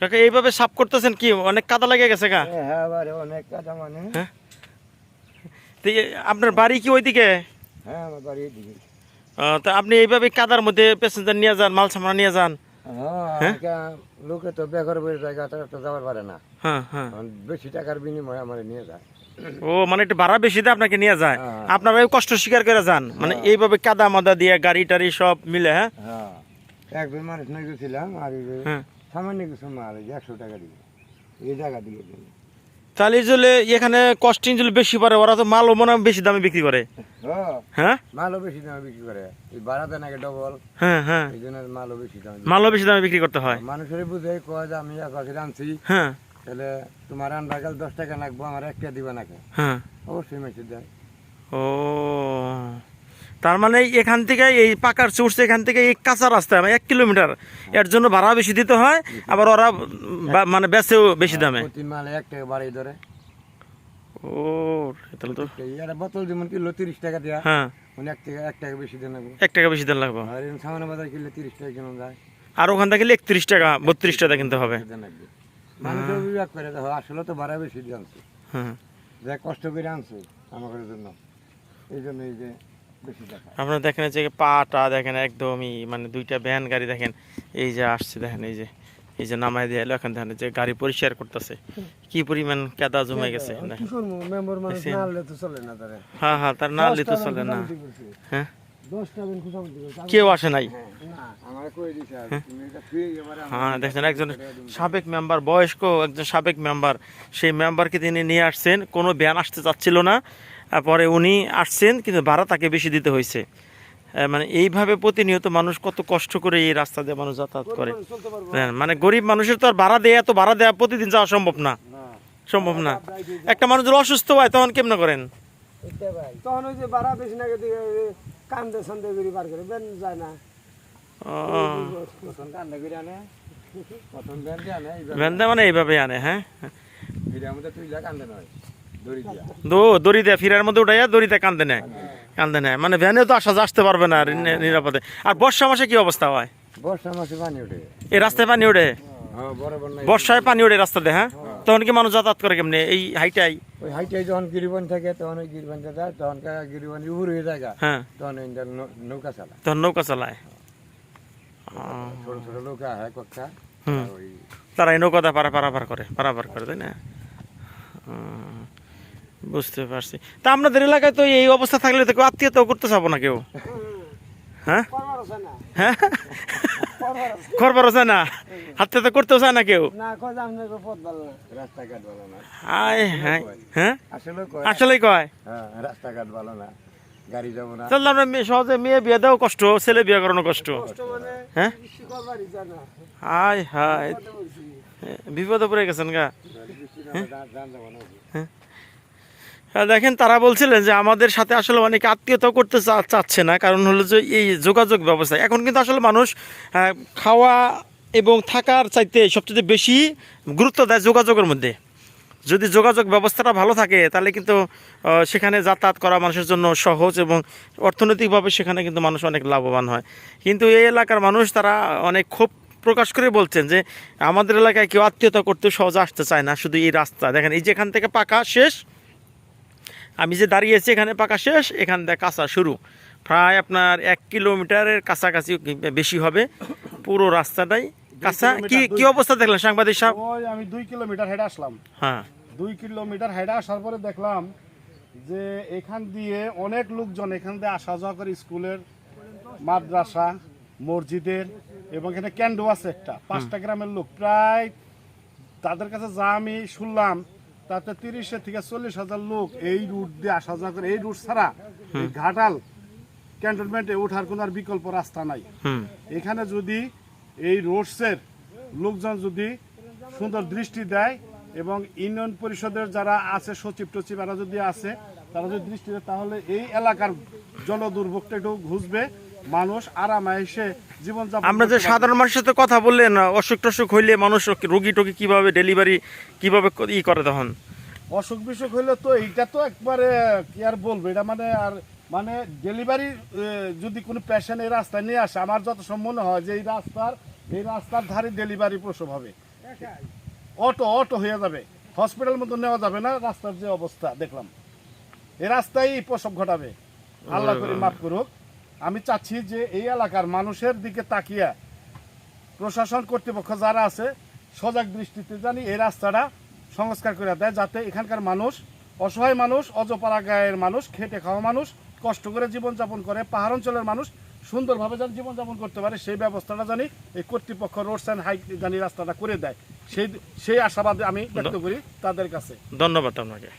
কাকা এইভাবে সাফ করতেছেন কি? অনেক কাদা লেগে গেছে গা হ্যাঁ বারে অনেক কাদা মানে। হ্যাঁ। আপনার বাড়ি কি ওইদিকে? হ্যাঁ আমার বাড়ি তা আপনি এইভাবে কাদার মধ্যে প্যাসেঞ্জার নিয়ে যান মাল সামনা নিয়ে যান। হ্যাঁ লোকে তো বেকার বই জায়গা তো যাওয়ার পারে না। হ্যাঁ হ্যাঁ। বেশি টাকার বিনিময়ে আমার নিয়ে যায়। ও মানে একটু ভাড়া বেশি দিয়ে আপনাকে নিয়ে যায়। হ্যাঁ। আপনারা কষ্ট স্বীকার করে যান। মানে এইভাবে কাদা মাদা দিয়ে গাড়ি টাড়ি সব মিলে হ্যাঁ? হ্যাঁ। একজন মানুষ নিয়ে গেছিলাম আর হ্যাঁ। সামান্য কিছু মাল এই যে একশো টাকা দিবে এই জায়গা দিয়ে দিন। তাহলে যদি এখানে কস্টিং যদি বেশি পড়ে ওরা তো মালও মনে হয় বেশি দামে বিক্রি করে। হ্যাঁ? মালও বেশি দামে বিক্রি করে। এই দেন আগে ডবল হ্যাঁ হ্যাঁ। এই জন্য মালও বেশি দামে মালও বেশি দামে বিক্রি করতে হয়। মানুষের বুঝে কয় যে আমি এক পাখি আনছি। হ্যাঁ। তাহলে তোমার আনবা গেল দশ টাকা লাগবো আমার একটা দিবা নাকি? হ্যাঁ। অবশ্যই মেসেজ দেয়। ও। তার মানে এখান থেকে এই পাকার সোর্স এখান থেকে এই কাঁচা রাস্তা মানে এক কিলোমিটার। এর জন্য ভাড়া বেশি দিতে হয় আবার ওরা মানে বেচেও বেশি দামে। ও তাহলে তো বোতল যেমন কিলো তিরিশ টাকা দেয়া হ্যাঁ। এক টাকা এক টাকা বেশি দেন লাগবো। এক টাকা বেশি দেন লাগবে। আর বাজার তিরিশ টাকা যায়। আর ওখান থেকে একত্রিশ টাকা বত্রিশ টাকা কিনতে হবে। লাগবে মানুষের করে দেখো আসলে তো ভাড়া বেশি দিয়ে আনছে। হ্যাঁ। যা কষ্ট করে আনছে আমাদের জন্য। এই জন্য এই যে আপনারা দেখেন এই যে পাটা দেখেন একদমই মানে দুইটা ভ্যান গাড়ি দেখেন এই যে আসছে দেখেন এই যে এই যে নামাই দিয়ে এলো এখন দেখেন যে গাড়ি পরিষ্কার করতেছে। কি পরিমাণ কেদা জমে গেছে দেখেন। মেম্বার মানুষ দেখছেন? না হলে তো চলে না তারে। হ্যাঁ হ্যাঁ তার না হলে তো চলে না। হ্যাঁ? কেউ আসে নাই? না আমার কই দিছে আর তুমি এটা ফ্রি এবারে হ্যাঁ দেখছেন একজন সাবেক মেম্বার বয়স্ক একজন সাবেক মেম্বার সেই মেম্বারকে তিনি নিয়ে আসছেন কোনো ব্যান আসতে চাচ্ছিল না পরে উনি আসছেন কিন্তু ভাড়া তাকে বেশি দিতে হয়েছে। মানে এইভাবে প্রতিনিয়ত মানুষ কত কষ্ট করে এই রাস্তা দিয়ে মানুষ যাতায়াত করে। হ্যাঁ, মানে গরিব মানুষের তো আর ভাড়া দেয়া এত ভাড়া দেওয়া প্রতিদিন যাওয়া সম্ভব না। সম্ভব না। একটা মানুষ যদি অসুস্থ হয় তখন কেমন করেন? তখন ওই যে বাড়া বেশি নাকি কান্দে সন্দে করে বার করে বেন যায় না। ও, কান্দে দিয়ে দেয়া মানে এইভাবে আনে হ্যাঁ? দো দড়ি দেয় ফিরার মধ্যে উঠাইয়া দড়িতে কান্দে নেয়। কান্দে নেয়। মানে তো আসা আসতে পারবে না নিরাপদে। আর বর্ষা মাসে কি অবস্থা হয়? বর্ষা মাসে পানি ওঠে। এই রাস্তায় পানি ওঠে? হ্যাঁ বরাবর নাই বর্ষায় পানি ওঠে রাস্তা দিয়ে হ্যাঁ? তখন কি মানুষ যাতায়াত করে কেমনি? এই হাইটাই? ওই যখন গিরিবন থাকে তখন ওই গিরিবন যায় তখন গিরিবন উপর হয়ে যায় হ্যাঁ। তখন নৌকা চালা তখন নৌকা চালায়। ছোট ছোট নৌকা হয় তারা এই পারা পারাপার করে পারাপার করে তাই না? বুঝতে পারছি। তা আপনাদের এলাকায় তো এই অবস্থা থাকলে তো আত্মীয়তাও করতে চাবো না কেউ। হ্যাঁ? হ্যাঁ? না? তো করতেও চায় না কেউ। হায় হ্যাঁ? সহজে মেয়ে বিয়ে দেওয়া কষ্ট ছেলে বিয়ে করানো কষ্ট। হ্যাঁ? হায় হায়। বিপদে পড়ে গেছেন গা। হ্যাঁ, দেখেন, তারা বলছিলেন যে আমাদের সাথে আসলে অনেকে আত্মীয়তা করতে চাচ্ছে না, কারণ হলো যে এই যোগাযোগ ব্যবস্থা। এখন কিন্তু আসলে মানুষ খাওয়া এবং থাকার চাইতে সবচেয়ে বেশি গুরুত্ব দেয় যোগাযোগের মধ্যে। যদি যোগাযোগ ব্যবস্থাটা ভালো থাকে, তাহলে কিন্তু সেখানে যাতায়াত করা মানুষের জন্য সহজ এবং অর্থনৈতিকভাবে সেখানে কিন্তু মানুষ অনেক লাভবান হয়। কিন্তু এই এলাকার মানুষ, তারা অনেক ক্ষোভ প্রকাশ করে বলছেন যে আমাদের এলাকায় কেউ আত্মীয়তা করতে সহজে আসতে চায় না, শুধু এই রাস্তা। দেখেন, এই যেখান থেকে পাকা, শেষ আমি যে দাঁড়িয়েছি এখানে পাকা শেষ এখান থেকে কাঁচা শুরু। প্রায় আপনার এক কিলোমিটারের কাছাকাছি বেশি হবে। পুরো রাস্তাটাই কাঁচা। কি কি অবস্থা দেখলেন সাংবাদিক সাহেব? আমি দুই কিলোমিটার হেঁটে আসলাম। হ্যাঁ। দুই কিলোমিটার হেঁটে আসার পরে দেখলাম যে এখান দিয়ে অনেক লোকজন এখান দিয়ে আসা যাওয়া করে স্কুলের মাদ্রাসা মসজিদের এবং এখানে ক্যান্ডো আছে একটা পাঁচটা গ্রামের লোক। প্রায় তাদের কাছে যা আমি শুনলাম তাতে তিরিশে থেকে চল্লিশ হাজার লোক এই রুট দিয়ে আসা যাওয়া করে। এই রুট ছাড়া ঘাটাল ক্যান্টনমেন্টে ওঠার কোনো আর বিকল্প রাস্তা নাই। এখানে যদি এই রোডসের লোকজন যদি সুন্দর দৃষ্টি দেয় এবং ইউনিয়ন পরিষদের যারা আছে সচিব টচিব এরা যদি আছে তারা যদি দৃষ্টি দেয় তাহলে এই এলাকার জল দুর্ভোগটা একটু ঘুষবে। মানুষ আরামে এসে জীবনযাপন আমরা যে সাধারণ মানুষের সাথে কথা বললেন অসুখ টসুখ হইলে মানুষ রোগী টোগী কীভাবে ডেলিভারি কীভাবে ই করে তখন? অসুখ বিসুখ হইলে তো এইটা তো একবারে কি আর বলব এটা মানে আর মানে ডেলিভারি যদি কোনো পেশেন্ট এই রাস্তায় নিয়ে আসে আমার যত সব মনে হয় যে এই রাস্তার এই রাস্তার ধারে ডেলিভারি প্রসব হবে। অটো অটো হয়ে যাবে। হসপিটাল মতো নেওয়া যাবে না রাস্তার যে অবস্থা দেখলাম। এই রাস্তায় প্রসব ঘটাবে। আল্লাহ করে মাফ করুক। আমি চাচ্ছি যে এই এলাকার মানুষের দিকে তাকিয়া প্রশাসন কর্তৃপক্ষ যারা আছে সজাগ দৃষ্টিতে জানি এই রাস্তাটা সংস্কার করে দেয় যাতে এখানকার মানুষ অসহায় মানুষ অজপাড়া গায়ের মানুষ খেটে খাওয়া মানুষ কষ্ট করে জীবনযাপন করে পাহাড় অঞ্চলের মানুষ সুন্দরভাবে যেন জীবনযাপন করতে পারে সেই ব্যবস্থাটা জানি এই কর্তৃপক্ষ রোডস অ্যান্ড হাইক জানি রাস্তাটা করে দেয়। সেই সেই আশাবাদে আমি ব্যক্ত করি তাদের কাছে। ধন্যবাদ আপনাকে।